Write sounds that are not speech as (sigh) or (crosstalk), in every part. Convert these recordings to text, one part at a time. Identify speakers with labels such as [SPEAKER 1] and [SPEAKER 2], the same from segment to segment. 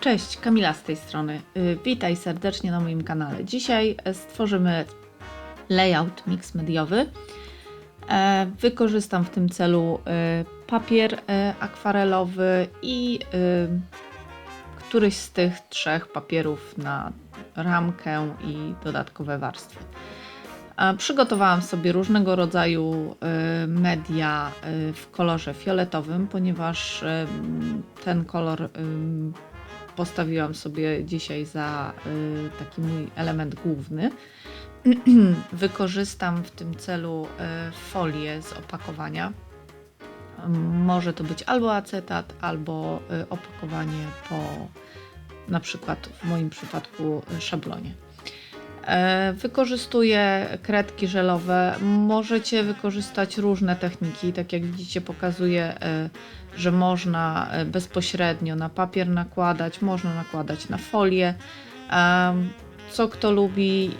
[SPEAKER 1] Cześć, Kamila z tej strony. Y, Witaj serdecznie na moim kanale. Dzisiaj e, stworzymy layout mix mediowy. E, Wykorzystam w tym celu e, papier akwarelowy i któryś z tych trzech papierów na ramkę i dodatkowe warstwy. Przygotowałam sobie różnego rodzaju media w kolorze fioletowym, ponieważ ten kolor postawiłam sobie dzisiaj za y, taki mój element główny. (clears throat) Wykorzystam w tym celu y, folię z opakowania. Może to być albo acetat, albo y, opakowanie po na przykład w moim przypadku szablonie. E, Wykorzystuję kredki żelowe. Możecie wykorzystać różne techniki. Tak jak widzicie, pokazuję, e, że można e, bezpośrednio na papier nakładać, można nakładać na folię. Em, Co kto lubi,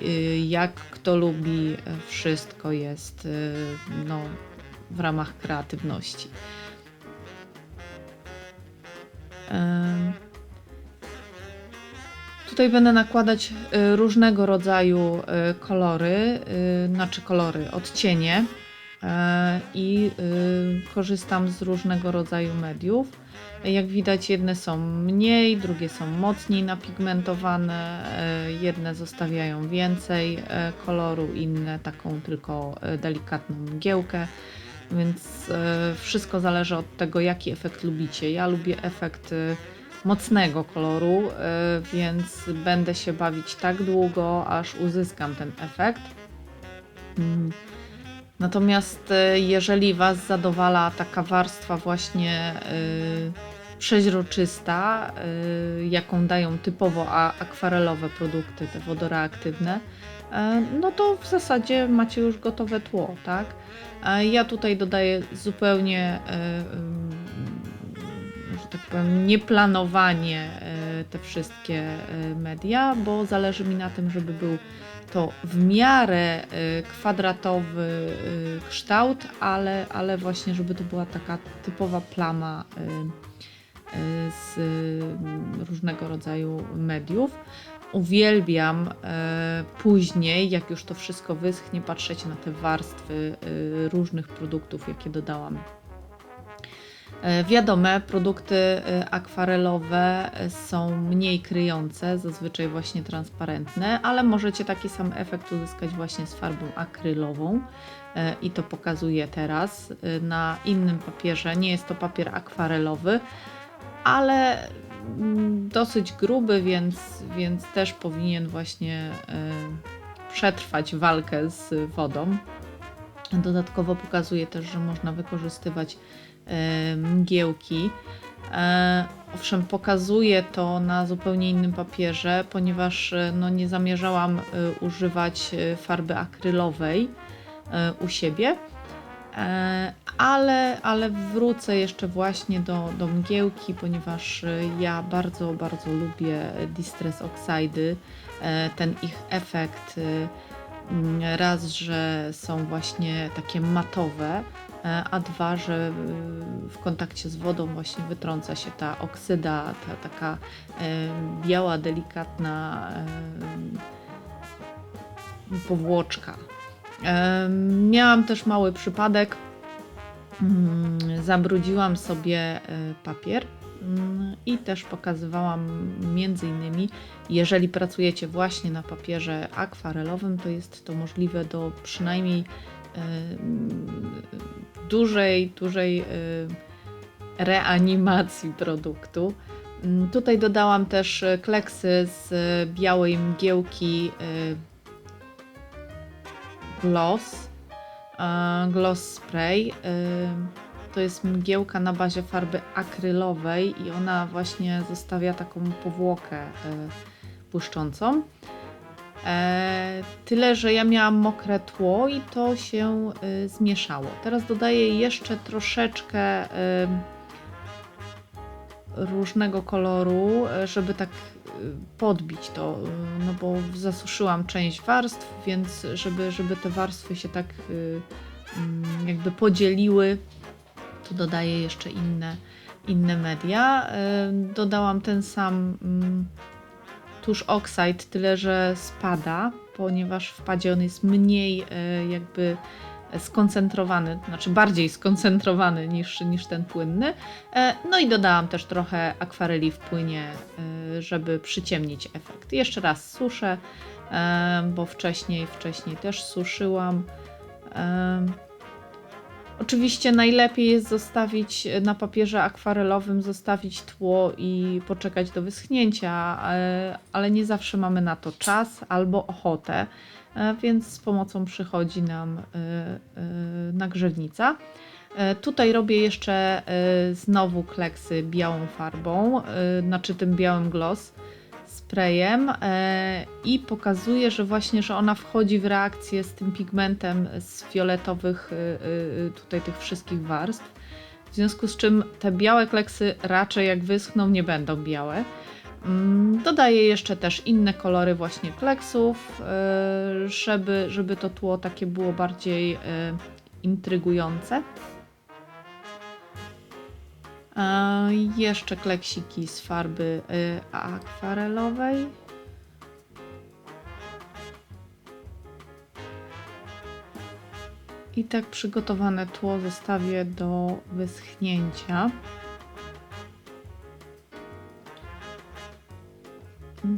[SPEAKER 1] jak kto lubi, e, wszystko jest no, w ramach kreatywności. Tutaj będę nakładać y, różnego rodzaju y, kolory, y, znaczy kolory, odcienie i korzystam z różnego rodzaju mediów. Jak widać, jedne są mniej, drugie są mocniej napigmentowane, jedne zostawiają więcej koloru, inne taką tylko delikatną mgiełkę. Więc wszystko zależy od tego, jaki efekt lubicie. Ja lubię efekt mocnego koloru, y, więc będę się bawić tak długo, aż uzyskam ten efekt. Mm. Natomiast y, jeżeli Was zadowala taka warstwa właśnie y, przeźroczysta, jaką dają typowo akwarelowe produkty, te wodoreaktywne, no to w zasadzie macie już gotowe tło, tak? Ja tutaj dodaję zupełnie, tak powiem, nieplanowanie y, te wszystkie y, media, bo zależy mi na tym, żeby był to w miarę y, kwadratowy kształt, ale, ale właśnie, żeby to była taka typowa plama z y, różnego rodzaju mediów. Uwielbiam e, później, jak już to wszystko wyschnie, patrzeć na te warstwy różnych produktów, jakie dodałam. E, Wiadome, produkty e, akwarelowe e, są mniej kryjące, zazwyczaj właśnie transparentne, ale możecie taki sam efekt uzyskać właśnie z farbą akrylową i to pokazuję teraz na innym papierze. Nie jest to papier akwarelowy, ale mm, dosyć gruby, więc, więc też powinien właśnie przetrwać walkę z wodą. Dodatkowo pokazuję też, że można wykorzystywać mgiełki. E, Owszem, pokazuję to na zupełnie innym papierze, ponieważ e, no, nie zamierzałam e, używać farby akrylowej u siebie, ale, ale wrócę jeszcze właśnie do, do mgiełki, ponieważ ja bardzo, bardzo lubię Distress Oxidy, ten ich efekt. E, Mm, Raz, że są właśnie takie matowe, e, a dwa, że y, w kontakcie z wodą właśnie wytrąca się ta oksyda, ta taka e, biała, delikatna e, powłoczka. E, Miałam też mały przypadek. Mm, Zabrudziłam sobie e, papier i też pokazywałam między innymi jeżeli pracujecie właśnie na papierze akwarelowym, to jest to możliwe do przynajmniej e, dużej, dużej e, reanimacji produktu. Mm, Tutaj dodałam też e, kleksy z białej mgiełki Gloss, Gloss Spray. E, To jest mgiełka na bazie farby akrylowej i ona właśnie zostawia taką powłokę e, błyszczącą. E, tyle, że ja miałam mokre tło i to się y, zmieszało. Teraz dodaję jeszcze troszeczkę różnego koloru, żeby tak podbić to, no bo zasuszyłam część warstw, więc żeby, żeby te warstwy się tak mm, jakby podzieliły, to dodaję jeszcze inne, inne media. E, dodałam ten sam mm, tusz oxide, tyle że spada, ponieważ w padzie on jest mniej e, jakby skoncentrowany, znaczy bardziej skoncentrowany niż, niż ten płynny. E, no i dodałam też trochę akwareli w płynie, e, żeby przyciemnić efekt. Jeszcze raz suszę, e, bo wcześniej, wcześniej też suszyłam. Oczywiście najlepiej jest zostawić na papierze akwarelowym, zostawić tło i poczekać do wyschnięcia, ale nie zawsze mamy na to czas albo ochotę. E, więc z pomocą przychodzi nam e, e, nagrzewnica. Tutaj robię jeszcze znowu kleksy białą farbą, znaczy tym białym gloss sprayem i pokazuję, że właśnie, że ona wchodzi w reakcję z tym pigmentem z fioletowych tutaj tych wszystkich warstw. W związku z czym te białe kleksy raczej jak wyschną nie będą białe. Mm, dodaję jeszcze też inne kolory właśnie kleksów, e, żeby, żeby to tło takie było bardziej e, intrygujące. Jeszcze kleksiki z farby e, akwarelowej. I tak przygotowane tło zostawię do wyschnięcia.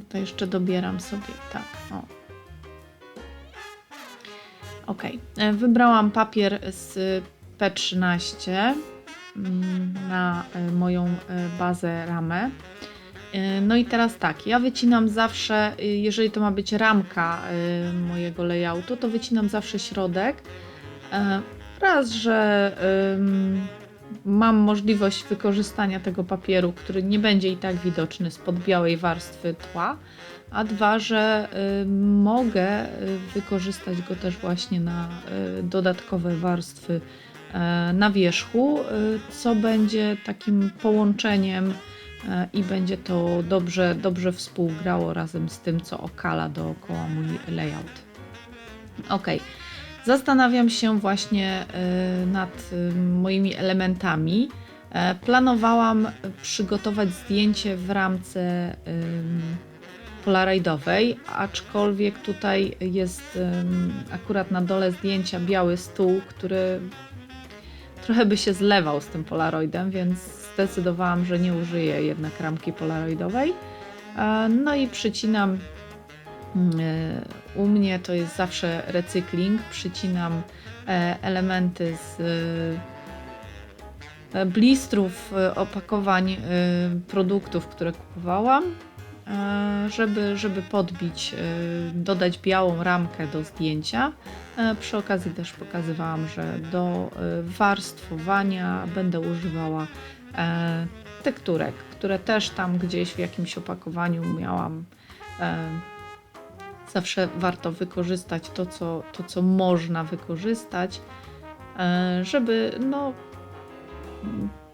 [SPEAKER 1] To jeszcze dobieram sobie, tak, o. Ok, e, wybrałam papier z P13 mm, na e, moją e, bazę ramę. No i teraz tak, ja wycinam zawsze, jeżeli to ma być ramka mojego layoutu, to wycinam zawsze środek. Raz, że mam możliwość wykorzystania tego papieru, który nie będzie i tak widoczny spod białej warstwy tła, a dwa, że y, mogę y, wykorzystać go też właśnie na y, dodatkowe warstwy y, na wierzchu, y, co będzie takim połączeniem y, i będzie to dobrze, dobrze współgrało razem z tym, co okala dookoła mój layout. Ok. Zastanawiam się właśnie nad moimi elementami. E, planowałam przygotować zdjęcie w ramce polaroidowej, aczkolwiek tutaj jest akurat na dole zdjęcia biały stół, który trochę by się zlewał z tym polaroidem, więc zdecydowałam, że nie użyję jednak ramki polaroidowej. E, no i przycinam E, u mnie to jest zawsze recykling. Przycinam e, elementy z blistrów opakowań produktów, które kupowałam, żeby, żeby podbić, dodać białą ramkę do zdjęcia. Przy okazji też pokazywałam, że do warstwowania będę używała tekturek, które też tam gdzieś w jakimś opakowaniu miałam Zawsze warto wykorzystać to, co, to, co można wykorzystać, e, żeby no,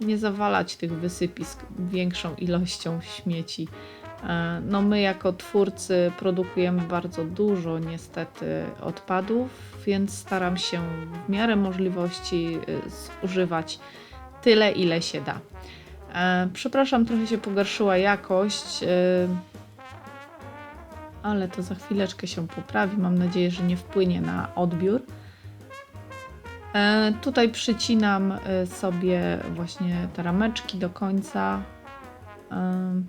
[SPEAKER 1] nie zawalać tych wysypisk większą ilością śmieci. E, no my jako twórcy produkujemy bardzo dużo niestety odpadów, więc staram się w miarę możliwości e, zużywać tyle, ile się da. Przepraszam, trochę się pogorszyła jakość ale to za chwileczkę się poprawi. Mam nadzieję, że nie wpłynie na odbiór. E, tutaj przycinam e, sobie właśnie te rameczki do końca e,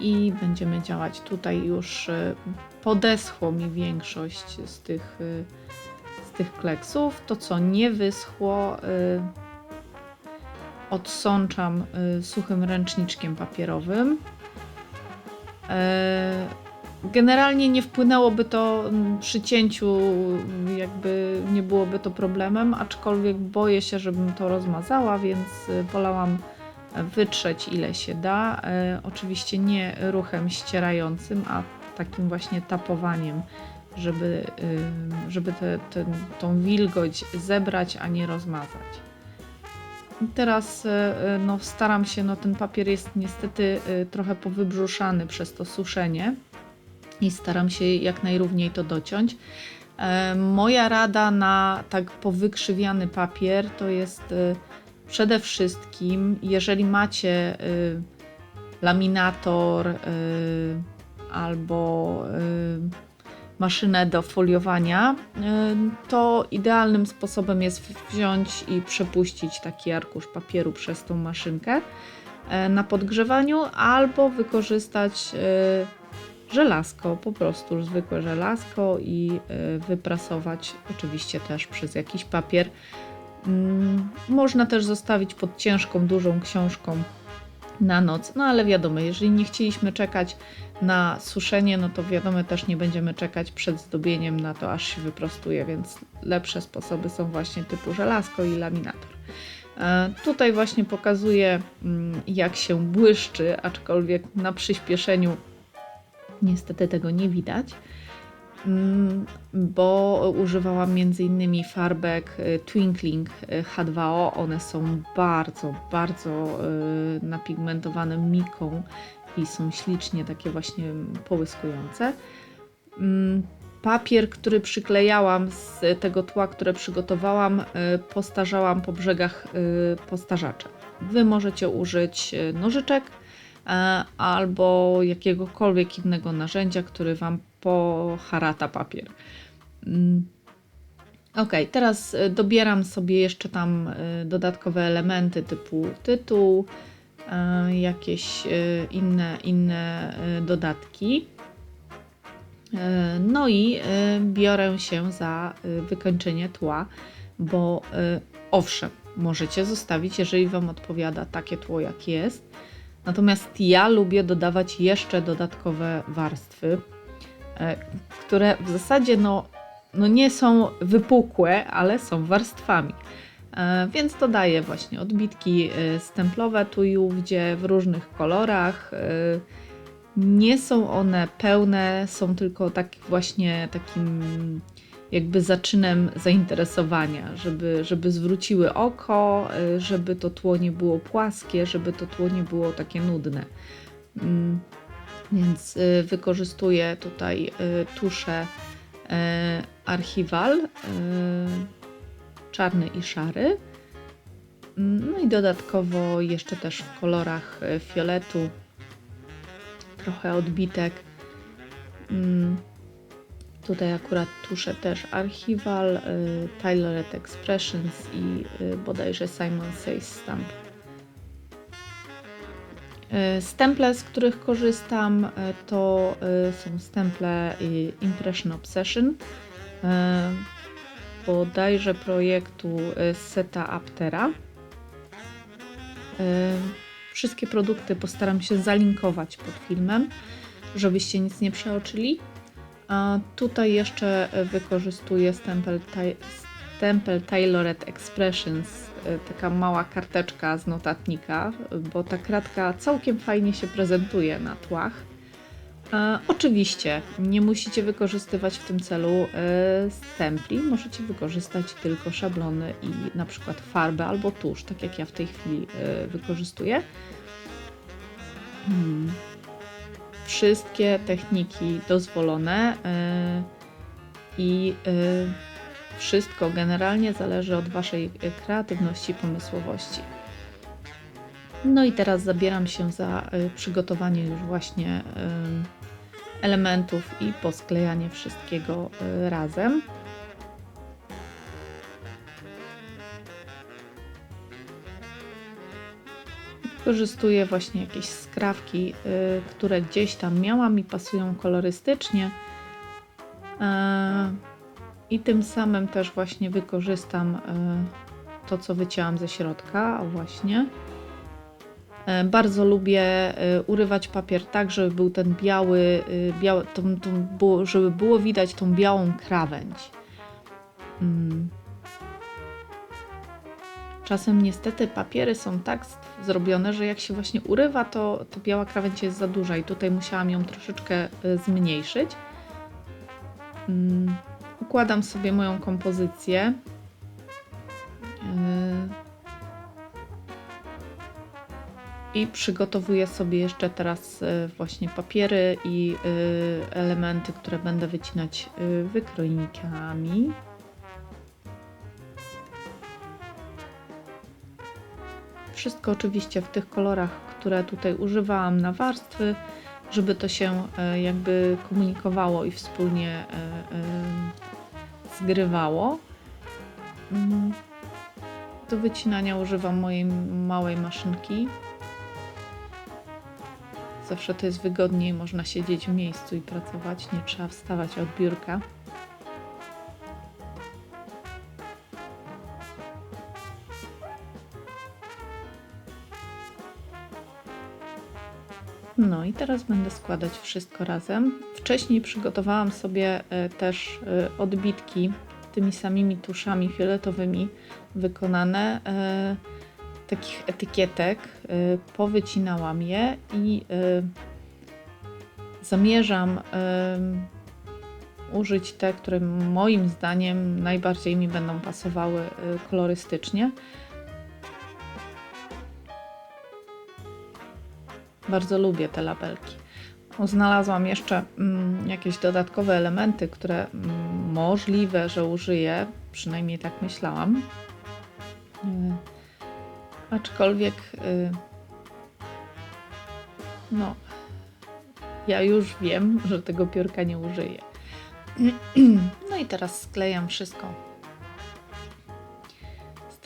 [SPEAKER 1] i będziemy działać. Tutaj już e, podeschło mi większość z tych, e, z tych kleksów. To, co nie wyschło, e, odsączam suchym ręczniczkiem papierowym. Generalnie nie wpłynęłoby to przy cięciu, jakby nie byłoby to problemem, aczkolwiek boję się, żebym to rozmazała, więc wolałam wytrzeć ile się da. E, oczywiście nie ruchem ścierającym, a takim właśnie tapowaniem, żeby, żeby te, te, tą wilgoć zebrać, a nie rozmazać. Teraz e, e, no, staram się, no ten papier jest niestety trochę powybrzuszany przez to suszenie i staram się jak najrówniej to dociąć. Moja rada na tak powykrzywiany papier to jest przede wszystkim, jeżeli macie y, laminator y, albo y, maszynę do foliowania, y, to idealnym sposobem jest wziąć i przepuścić taki arkusz papieru przez tą maszynkę y, na podgrzewaniu, albo wykorzystać y, żelazko, po prostu zwykłe żelazko i y, wyprasować oczywiście też przez jakiś papier. Mm, Można też zostawić pod ciężką, dużą książką na noc, no ale wiadomo, jeżeli nie chcieliśmy czekać na suszenie, no to wiadomo, też nie będziemy czekać przed zdobieniem na to, aż się wyprostuje, więc lepsze sposoby są właśnie typu żelazko i laminator. E, Tutaj właśnie pokazuję, mm, jak się błyszczy, aczkolwiek na przyspieszeniu niestety tego nie widać, bo używałam m.in. farbek y, Twinkling y, H2O. One są bardzo, bardzo y, napigmentowane miką i są ślicznie takie właśnie połyskujące. Mm, Papier, który przyklejałam z tego tła, które przygotowałam, postarzałam po brzegach postarzacza. Wy możecie użyć nożyczek albo jakiegokolwiek innego narzędzia, który Wam poharata papier. Mm. Ok, teraz y, dobieram sobie jeszcze tam y, dodatkowe elementy typu tytuł, e, jakieś y, inne, inne y, dodatki. No i y, biorę się za y, wykończenie tła, bo y, owszem, możecie zostawić, jeżeli Wam odpowiada takie tło, jak jest. Natomiast ja lubię dodawać jeszcze dodatkowe warstwy, które w zasadzie no, no nie są wypukłe, ale są warstwami. E, Więc dodaję właśnie odbitki y, stemplowe tu i ówdzie w różnych kolorach. nie są one pełne, są tylko tak właśnie takim jakby zaczynem zainteresowania, żeby, żeby zwróciły oko, żeby to tło nie było płaskie, żeby to tło nie było takie nudne. Więc y, wykorzystuję tutaj y, tusze y, Archival, y, czarny i szary. No i dodatkowo jeszcze też w kolorach fioletu, trochę odbitek. Mm, Tutaj akurat tusze też Archival, Tyloret Expressions i bodajże Simon Says Stamp. Y, Stemple, z których korzystam, y, to y, są stemple Impression Obsession, bodajże projektu Seta Aptera. Wszystkie produkty postaram się zalinkować pod filmem, żebyście nic nie przeoczyli. A tutaj jeszcze e, wykorzystuję stempel, stempel Tailored Expressions, e, taka mała karteczka z notatnika, bo ta kratka całkiem fajnie się prezentuje na tłach. E, oczywiście nie musicie wykorzystywać w tym celu e, stempli, możecie wykorzystać tylko szablony i na przykład farbę albo tusz, tak jak ja w tej chwili e, wykorzystuję. Hmm wszystkie techniki dozwolone y, i y, wszystko generalnie zależy od Waszej y, kreatywności i pomysłowości. No i teraz zabieram się za y, przygotowanie już właśnie y, elementów i posklejanie wszystkiego razem. Wykorzystuję właśnie jakieś skrawki, które gdzieś tam miałam i pasują kolorystycznie. E, I tym samym też właśnie wykorzystam y, to, co wycięłam ze środka, o właśnie. E, Bardzo lubię y, urywać papier tak, żeby był ten biały, biały tą, tą żeby było widać tą białą krawędź. Mm. Czasem niestety papiery są tak zrobione, że jak się właśnie urywa, to, to biała krawędź jest za duża i tutaj musiałam ją troszeczkę zmniejszyć. Układam sobie moją kompozycję. Y, I przygotowuję sobie jeszcze teraz y, właśnie papiery i y, elementy, które będę wycinać wykroinikami. Wszystko oczywiście w tych kolorach, które tutaj używałam na warstwy, żeby to się e, jakby komunikowało i wspólnie e, e, zgrywało. Mm. Do wycinania używam mojej małej maszynki. Zawsze to jest wygodniej, można siedzieć w miejscu i pracować, nie trzeba wstawać od biurka. No i teraz będę składać wszystko razem. Wcześniej przygotowałam sobie e, też e, odbitki tymi samymi tuszami fioletowymi wykonane e, takich etykietek. Powycinałam je i zamierzam użyć te, które moim zdaniem najbardziej mi będą pasowały kolorystycznie. Bardzo lubię te labelki. Znalazłam jeszcze mm, jakieś dodatkowe elementy, które mm, możliwe, że użyję, przynajmniej tak myślałam. Y, aczkolwiek, y, no, ja już wiem, że tego piórka nie użyję. (clears throat) No i teraz sklejam wszystko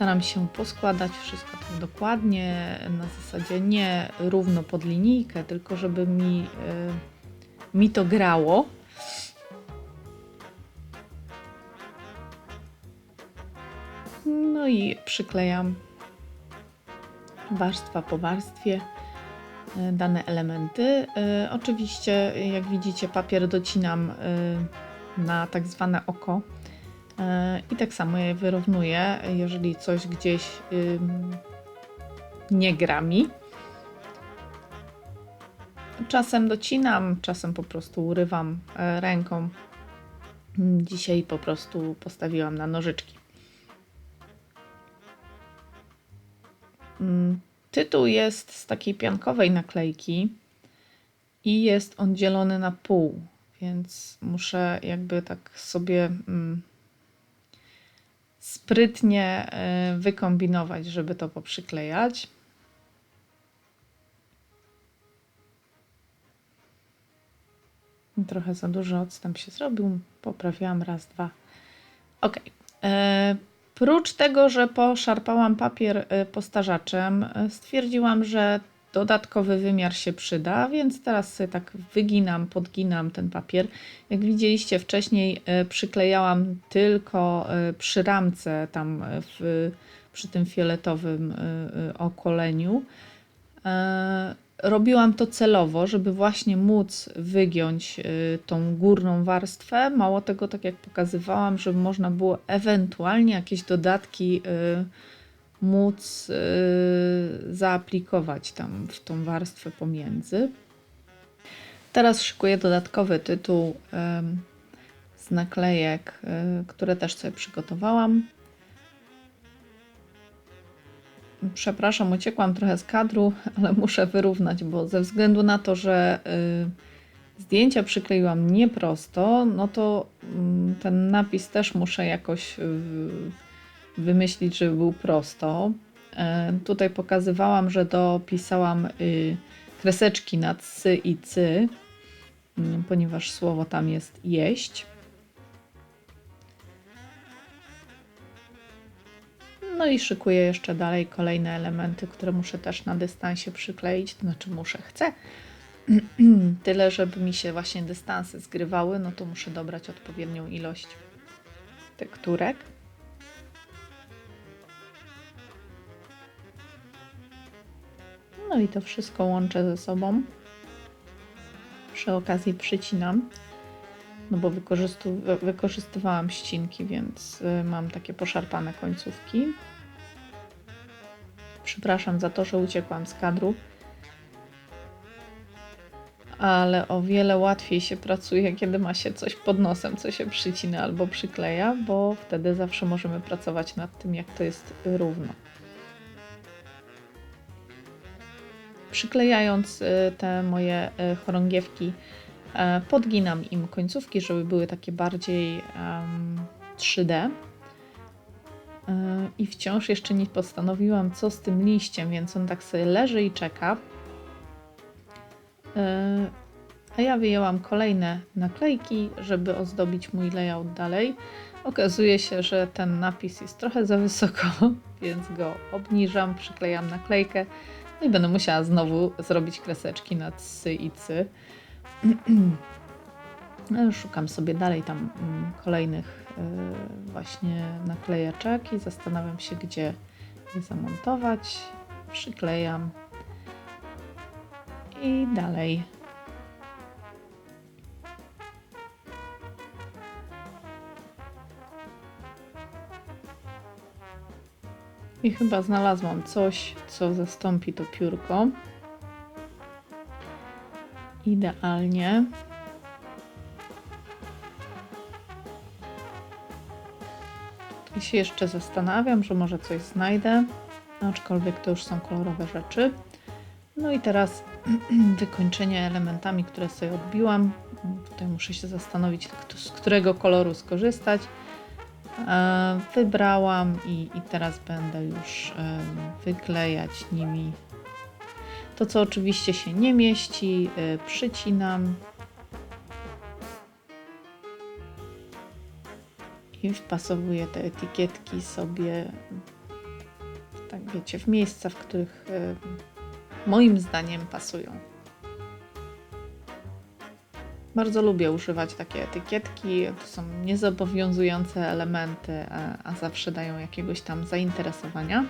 [SPEAKER 1] Staram się poskładać wszystko tak dokładnie, na zasadzie nie równo pod linijkę, tylko żeby mi, y, mi to grało. No i przyklejam warstwa po warstwie y, dane elementy. Y, oczywiście, jak widzicie, papier docinam na tak zwane oko E, I tak samo je wyrównuję, jeżeli coś gdzieś nie gra mi. Czasem docinam, czasem po prostu urywam e, ręką. Dzisiaj po prostu postawiłam na nożyczki. Mm, tytuł jest z takiej piankowej naklejki i jest on dzielony na pół, więc muszę jakby tak sobie mm, sprytnie e, wykombinować, żeby to poprzyklejać. Trochę za duży odstęp się zrobił. Poprawiłam raz, dwa. Ok. Prócz tego, że poszarpałam papier e, postarzaczem, stwierdziłam, że dodatkowy wymiar się przyda, więc teraz sobie tak wyginam, podginam ten papier. Jak widzieliście wcześniej e, przyklejałam tylko e, przy ramce tam w, przy tym fioletowym e, okoleniu. Robiłam to celowo, żeby właśnie móc wygiąć tą górną warstwę. Mało tego, tak jak pokazywałam, żeby można było ewentualnie jakieś dodatki móc yy, zaaplikować tam w tą warstwę pomiędzy. Teraz szykuję dodatkowy tytuł z naklejek, yy, które też sobie przygotowałam. Przepraszam, uciekłam trochę z kadru, (laughs) ale muszę wyrównać, bo ze względu na to, że y, zdjęcia przykleiłam nieprosto, no to mm, ten napis też muszę jakoś wymyślić, żeby był prosto. E, tutaj pokazywałam, że dopisałam y, kreseczki na cy i cy, mm, ponieważ słowo tam jest jeść. No i szykuję jeszcze dalej kolejne elementy, które muszę też na dystansie przykleić, to znaczy muszę, chcę. (clears throat) Tyle, żeby mi się właśnie dystanse zgrywały, no to muszę dobrać odpowiednią ilość tekturek. No i to wszystko łączę ze sobą. Przy okazji przycinam, no bo wykorzystywałam ścinki, więc y, mam takie poszarpane końcówki. Przepraszam za to, że uciekłam z kadru. Ale o wiele łatwiej się pracuje, kiedy ma się coś pod nosem, co się przycina albo przykleja, bo wtedy zawsze możemy pracować nad tym, jak to jest równo. Przyklejając y, te moje y, chorągiewki, e, podginam im końcówki, żeby były takie bardziej 3D. I wciąż jeszcze nie postanowiłam, co z tym liściem, więc on tak sobie leży i czeka. E, A ja wyjęłam kolejne naklejki, żeby ozdobić mój layout dalej. Okazuje się, że ten napis jest trochę za wysoko, (laughs) więc go obniżam, przyklejam naklejkę. No i będę musiała znowu zrobić kreseczki na cy i cy. (clears throat) Szukam sobie dalej tam mm, kolejnych y, właśnie naklejeczek i zastanawiam się, gdzie je zamontować. Przyklejam i dalej. I chyba znalazłam coś, co zastąpi to piórko. Idealnie. Tutaj się jeszcze zastanawiam, że może coś znajdę, aczkolwiek to już są kolorowe rzeczy. No i teraz (clears throat) wykończenie elementami, które sobie odbiłam. Tutaj muszę się zastanowić, z którego koloru skorzystać. E, Wybrałam i, i teraz będę już wyklejać nimi to, co oczywiście się nie mieści. y, Przycinam i wpasowuję te etykietki sobie, tak wiecie, w miejsca, w których moim zdaniem pasują. Bardzo lubię używać takie etykietki. To są niezobowiązujące elementy, a, zawsze dają jakiegoś tam zainteresowania.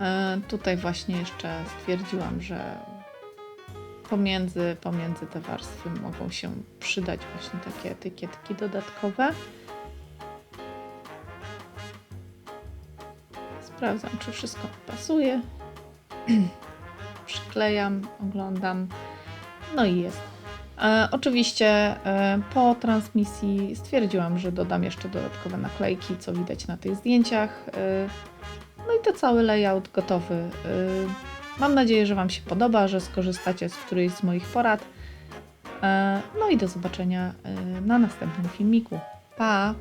[SPEAKER 1] E, Tutaj właśnie jeszcze stwierdziłam, że pomiędzy, pomiędzy te warstwy mogą się przydać właśnie takie etykietki dodatkowe. Sprawdzam, czy wszystko pasuje. (clears throat) Przyklejam, oglądam. No i jest. E, oczywiście e, po transmisji stwierdziłam, że dodam jeszcze dodatkowe naklejki, co widać na tych zdjęciach. E, no i to cały layout gotowy. Mam nadzieję, że Wam się podoba, że skorzystacie z którejś z moich porad. No i do zobaczenia na następnym filmiku. Pa!